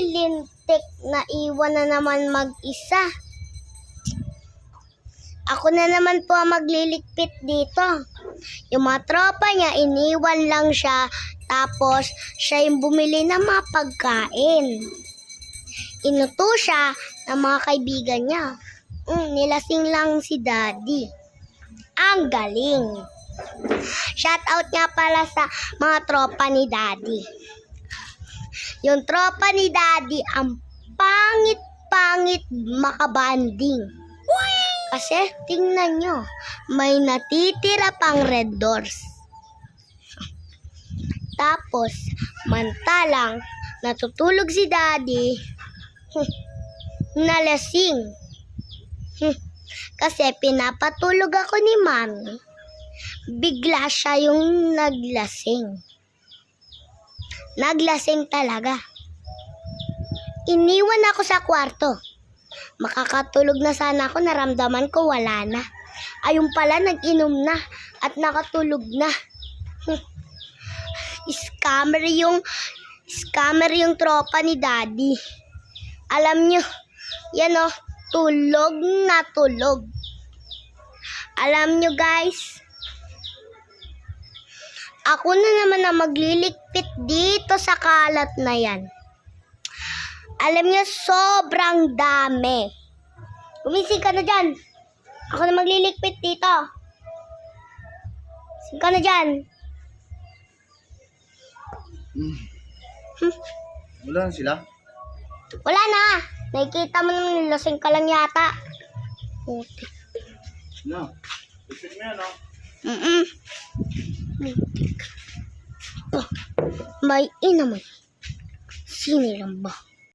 lintik na iwan na naman mag-isa. Ako na naman po ang magliligpit dito. Yung mga tropa niya, iniwan lang siya. Tapos, siya yung bumili ng mga pagkain. Inuto siya ng mga kaibigan niya. Mm, nilasing lang si daddy. Ang galing. Shout out nga pala sa mga tropa ni daddy. Yung tropa ni daddy, ang pangit-pangit makabanding. Kasi, tingnan nyo, may natitira pang red doors. Tapos, mantalang natutulog si daddy, nalasing. Kasi pinapatulog ako ni mami, bigla siya yung naglasing. Naglasing talaga. Iniwan ako sa kwarto. Makakatulog na sana ako, naramdaman ko wala na. Ayun pala, nag-inom na at nakatulog na. Hmm. Scammer yung scammer yung tropa ni daddy. Alam nyo, yan o, tulog na tulog. Alam nyo guys, ako na naman ang magliligpit dito sa kalat na yan. Alam niyo, sobrang dami. Gumising ka na dyan. Ako na magliligpit dito. Gumising ka na dyan. Wala na sila? Wala na. Nakikita mo naman, lasing ka lang yata. Puti. No. Isip mo yan, no? Mm-mm. Oh, may ina mo. Sino lang ba?